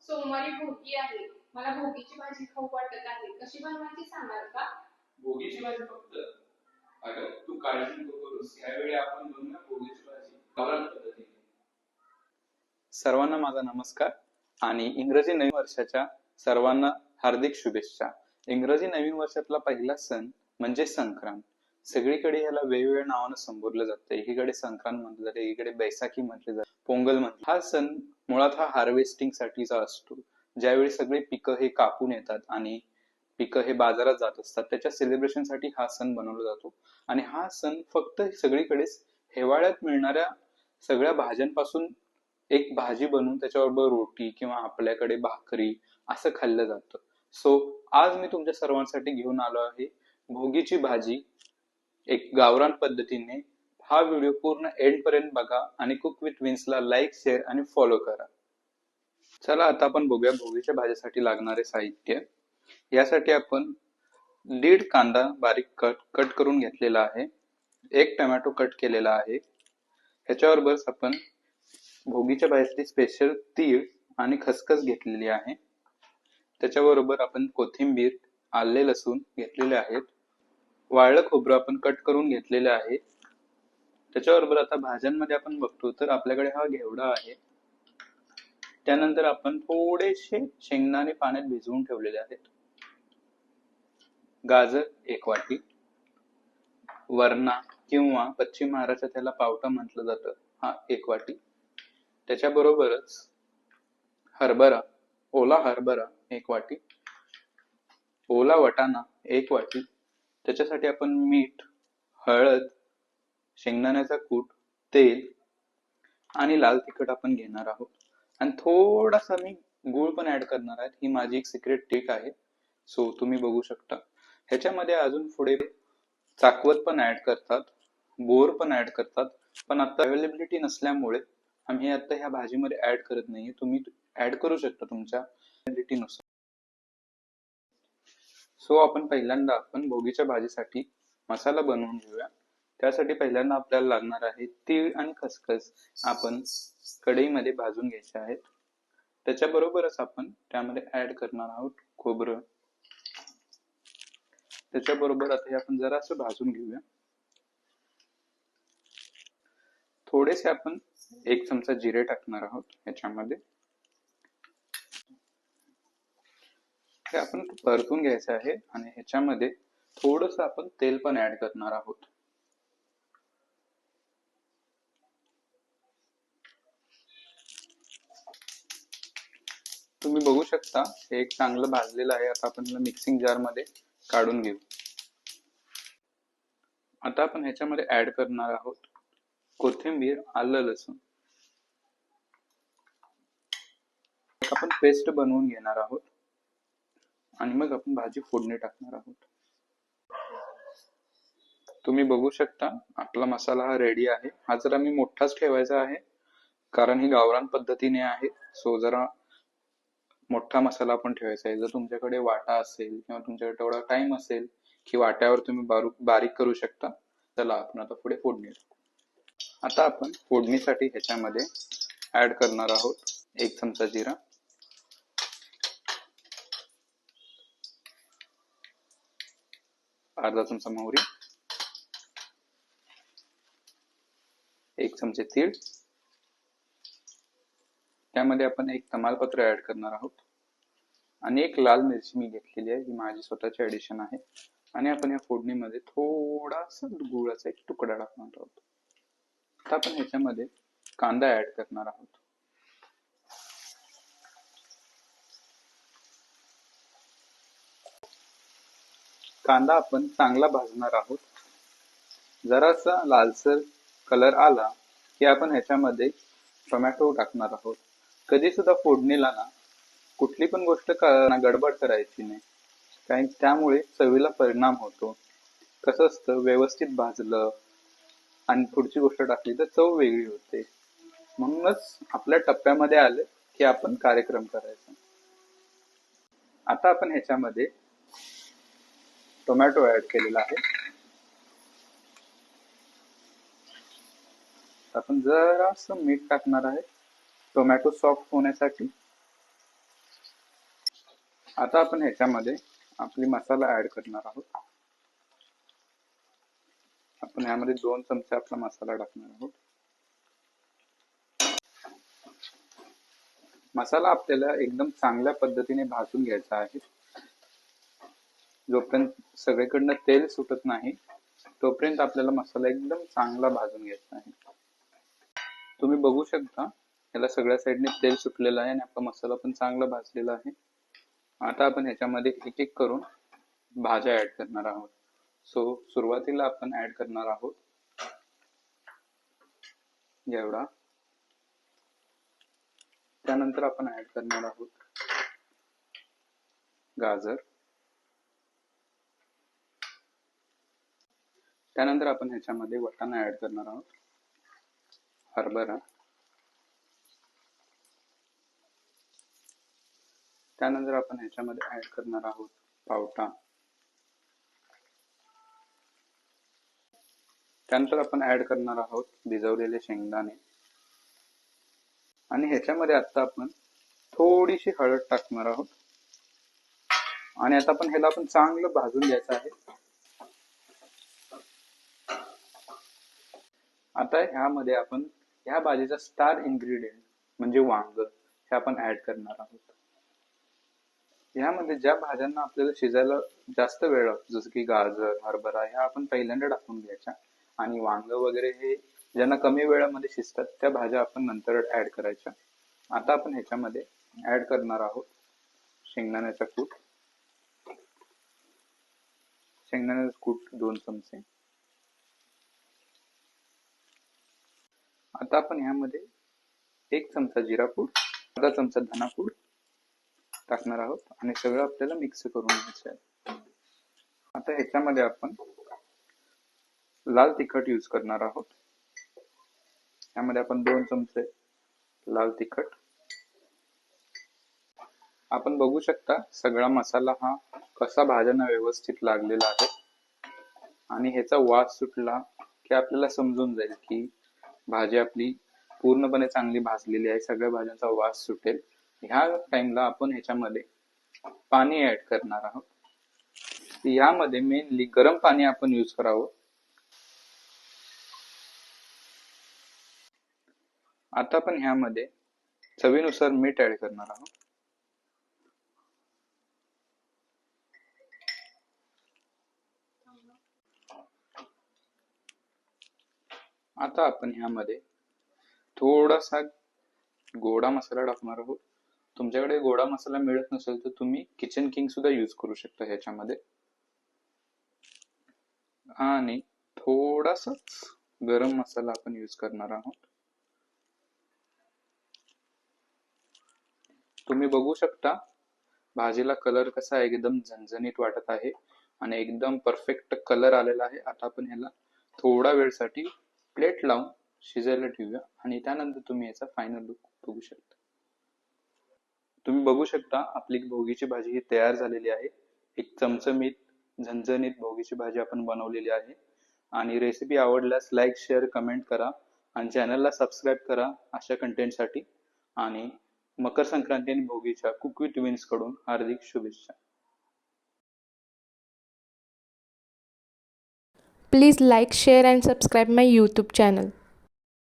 सोमवारी भोगी आहे. मला भोगीची भाजी खाऊ वाटत आहे. कशी बनवायची सांगाल का? भोगीची भाजी फक्त अगं तू काळजी नको करूस यावेळी आपण बनवूया भोगीची भाजी गावरान पद्धतीने. सर्वांना माझा नमस्कार आणि इंग्रजी नवीन वर्षाच्या सर्वांना हार्दिक शुभेच्छा. इंग्रजी नवीन वर्षातला पहिला सण म्हणजे संक्रांत. सगळीकडे याला वेगवेगळ्या नावानं संबोधलं जातं. एकीकडे संक्रांत म्हटलं जाते एकीकडे बैसाखी म्हटले जाते पोंगल म्हटलं हा सण मुळात हा हार्वेस्टिंग साठीचा असतो. ज्यावेळी सगळे पिकं हे कापून येतात आणि पिकं हे बाजारात जात असतात त्याच्या सेलिब्रेशनसाठी हा सण बनवला जातो. आणि हा सण फक्त सगळीकडेच हिवाळ्यात मिळणाऱ्या सगळ्या भाज्यांपासून एक भाजी बनवून त्याच्याबरोबर रोटी किंवा आपल्याकडे भाकरी असं खाल्लं जातं. सो आज मी तुमच्या सर्वांसाठी घेऊन आलो आहे भोगीची भाजी. एक गावरान पद्धतीने हा व्हिडिओ पूर्ण एंड पर्यंत बघा आणि कुक विथ विन्सला लाईक शेअर आणि फॉलो करा. चला आता आपण बघूया भोगीच्या भाज्यासाठी लागणारे साहित्य. यासाठी आपण दीड कांदा बारीक कट कट करून घेतलेला आहे. एक टोमॅटो कट केलेला आहे. ह्याच्याबरोबरच आपण भोगीच्या भाजीसाठी स्पेशल तीळ आणि खसखस घेतलेली आहे. त्याच्याबरोबर आपण कोथिंबीर आले लसूण घेतलेले आहेत. वाळलं खोबरं आपण कट करून घेतलेलं आहे. त्याच्याबरोबर आता भाज्यांमध्ये आपण बघतो तर आपल्याकडे हा घेवडा आहे. त्यानंतर आपण थोडेसे शेंगदाणे पाण्यात भिजवून ठेवलेले आहेत. गाजर एक वाटी. वरणा किंवा पश्चिम महाराष्ट्रात त्याला पावटा म्हटलं जातं हा एक वाटी. त्याच्याबरोबरच हरभरा ओला हरभरा एक वाटी. ओला वटाणा एक वाटी. त्याच्यासाठी आपण मीठ हळद शेंगदाण्याचा कूट तेल आणि लाल तिखट आपण घेणार आहोत. आणि थोडासा मी गूळ पण ऍड करणार आहे. ही माझी एक सिक्रेट ट्रिक आहे. सो तुम्ही बघू शकता. ह्याच्यामध्ये अजून पुढे चाकवत पण ऍड करतात. बोर पण ऍड करतात. पण आता अवेलेबिलिटी नसल्यामुळे आम्ही आता ह्या भाजीमध्ये ऍड करत नाहीये. तुम्ही ऍड करू शकता तुमच्या नुसार. सो आपण पहिल्यांदा आपण भोगीच्या भाजीसाठी मसाला बनवून घेऊया. त्यासाठी पहिल्यांदा आपल्याला लागणार आहे तीळ आणि खसखस आपण कढईमध्ये भाजून घ्यायचे आहेत. त्याच्याबरोबरच आपण त्यामध्ये ऍड करणार आहोत खोबरं. त्याच्याबरोबर आता हे आपण जरासं भाजून घेऊया. थोडेसे आपण एक चमचा जिरे टाकणार आहोत ह्याच्यामध्ये हे आपण परतून घ्यायचं आहे आणि ह्याच्यामध्ये थोडस आपण तेल पण ऍड करणार आहोत. तुम्ही बघू शकता हे एक चांगलं भाजलेलं आहे. आता आपण मिक्सिंग जारमध्ये काढून घेऊ. आता आपण ह्याच्यामध्ये ऍड करणार आहोत कोथिंबीर आलं लसूण. आपण पेस्ट बनवून घेणार आहोत. आणि मग आपण भाजी फोडणी टाकणार आहोत. तुम्ही बघू शकता आपला मसाला हा रेडी आहे. हा जरा मी मोठाच ठेवायचा आहे कारण ही गावरान पद्धतीने आहे. सो जरा मोठा मसाला आपण ठेवायचा आहे. जर तुमच्याकडे वाटा असेल किंवा तुमच्याकडे तेवढा टाइम असेल की वाट्यावर तुम्ही बारीक बारीक करू शकता चला आपण आता पुढे फोडणी आता आपण फोडणीसाठी ह्याच्यामध्ये ऍड करणार आहोत एक चमचा जिरा. अर्धा चमचा मोहरी एक चमचे तीळ. त्यामध्ये आपण एक तमालपत्र ऍड करणार आहोत. आणि एक लाल मिरची मी घेतलेली आहे ही माझी स्वतःची ऍडिशन आहे. आणि आपण या फोडणीमध्ये थोडासा गुळाचा एक तुकडा टाकणार आहोत. आता आपण ह्याच्यामध्ये कांदा ऍड करणार आहोत. कांदा आपण चांगला भाजणार आहोत. जरासा लालसर कलर आला की आपण ह्याच्यामध्ये टोमॅटो टाकणार आहोत. कधी सुद्धा फोडणीला ना कुठली पण गोष्ट गडबड करायची नाही. कारण त्यामुळे चवीला परिणाम होतो. कसं असतं व्यवस्थित भाजलं आणि पुढची गोष्ट टाकली तर चव वेगळी होते. म्हणूनच आपल्या टप्प्यामध्ये आले की आपण कार्यक्रम करायचा. आता आपण ह्याच्यामध्ये टोमॅटो ऍड केलेला आहे. आपण जरासं मीठ टाकणार आहे. टोमॅटो सॉफ्ट होण्यासाठी. आता आपण ह्याच्यामध्ये आपली मसाला ऍड करणार आहोत. आपण ह्यामध्ये दोन चमचे आपला मसाला टाकणार आहोत. मसाला आपल्याला एकदम चांगल्या पद्धतीने भाजून घ्यायचा आहे. जोपर्यंत सगळीकडनं तेल सुटत नाही तोपर्यंत आपल्याला मसाला एकदम चांगला भाजून घ्यायचा आहे. तुम्ही बघू शकता याला सगळ्या साईडने तेल सुटलेलं आहे आणि आपला मसाला पण चांगला भाजलेला आहे. आता आपण ह्याच्यामध्ये एक एक करून भाज्या ऍड करणार आहोत. सो सुरुवातीला आपण ऍड करणार आहोत. एवढा. त्यानंतर आपण ऍड करणार आहोत गाजर. त्यानंतर आपण ह्याच्यामध्ये वाटाणा ऍड करणार आहोत. हरभरा. त्यानंतर आपण ह्याच्यामध्ये ऍड करणार आहोत पावटा. त्यानंतर आपण ऍड करणार आहोत भिजवलेले शेंगदाणे. आणि ह्याच्यामध्ये आता आपण थोडीशी हळद टाकणार आहोत. आणि आता आपण ह्याला आपण चांगलं भाजून घ्यायचं आहे. आता ह्यामध्ये आपण ह्या भाजीचा स्टार इन्ग्रेडियंट म्हणजे वांग हे आपण ऍड करणार आहोत. ह्यामध्ये ज्या भाज्यांना आपल्याला शिजायला जास्त वेळ लागतो जसं की गाजर हरभरा ह्या आपण पहिल्यांदा टाकून घ्यायच्या. आणि वांग वगैरे हे ज्यांना कमी वेळामध्ये शिजतात त्या भाज्या आपण नंतर ऍड करायच्या. आता आपण ह्याच्यामध्ये ऍड करणार आहोत शेंगदाण्याचा कूट. शेंगदाण्याचा कूट दोन चमचे. आता आपण ह्यामध्ये एक चमचा जिरा पूड अर्धा चमचा धना पूड टाकणार आहोत आणि सगळं आपल्याला मिक्स करून घ्यायचं आहे. आता ह्याच्यामध्ये आपण लाल तिखट यूज करणार आहोत. यामध्ये आपण दोन चमचे लाल तिखट. आपण बघू शकता सगळा मसाला हा कसा भाज्यांना व्यवस्थित लागलेला आहे. आणि ह्याचा वास सुटला की आपल्याला समजून जाईल की भाजी आपली पूर्णपणे चांगली भाजलेली आहे. सगळ्या भाज्यांचा वास सुटेल. ह्या टाइमला आपण ह्याच्यामध्ये पाणी ऍड करणार आहोत. यामध्ये मेनली गरम पाणी आपण यूज करावं. आता आपण ह्यामध्ये चवीनुसार मीठ ऍड करणार आहोत. आता आपण ह्यामध्ये थोडासा गोडा मसाला टाकणार आहोत. तुमच्याकडे गोडा मसाला मिळत नसेल तर तुम्ही किचन किंग सुद्धा यूज करू शकता ह्याच्यामध्ये. आणि थोडासाच गरम मसाला आपण यूज करणार आहोत. तुम्ही बघू शकता भाजीला कलर कसा एकदम झणझणीत वाटत आहे. आणि एकदम परफेक्ट कलर आलेला आहे. आता आपण ह्याला थोडा वेळसाठी प्लेट लावून शिजायला ठेवूया आणि त्यानंतर तुम्ही याचा फायनल लुक बघू शकता. तुम्ही बघू शकता आपली भोगीची भाजी ही तयार झालेली आहे. एक चमचमीत झणझणीत भोगीची भाजी आपण बनवलेली आहे. आणि रेसिपी आवडल्यास लाईक शेअर कमेंट करा आणि चॅनलला सबस्क्राईब करा अशा कंटेंटसाठी आणि मकर संक्रांती आणि भोगीच्या कुकवी विथकडून हार्दिक शुभेच्छा. Please like, share, and subscribe my YouTube channel.